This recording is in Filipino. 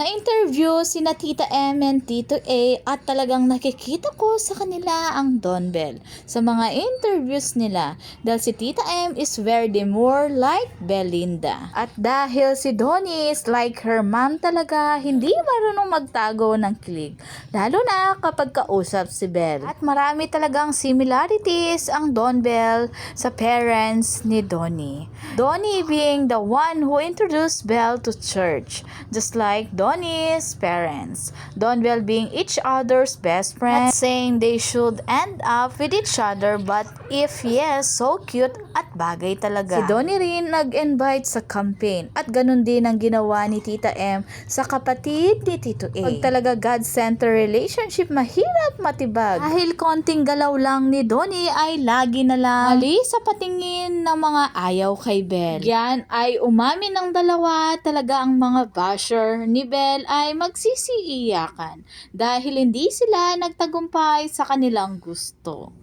Nag-interview sina Tita M and Tito A at talagang nakikita ko sa kanila ang Don Bell sa mga interviews nila dahil si Tita M is very demure like Belinda. At dahil si Donnie is like her mom talaga, hindi marunong magtago ng kilig. Lalo na kapag kausap si Bell. At marami talagang similarities ang Don Bell sa parents ni Donnie. Donnie being the one who introduced Bell to church, just like Donnie's parents. Don Bell being each other's best friend, saying they should end up with each other, but if yes, so cute at bagay talaga. Si Donnie rin nag-invite sa campaign at ganun din ang ginawa ni Tita M sa kapatid ni Tito A. Pag talaga God-center relationship, mahirap matibag. Dahil konting galaw lang ni Donnie ay lagi na lang mali sa patingin ng mga ayaw kay Belle. Yan ay umamin ng dalawa talaga ang mga basher ni Belle ay magsisiiyakan dahil hindi sila nagtagumpay sa kanilang gusto.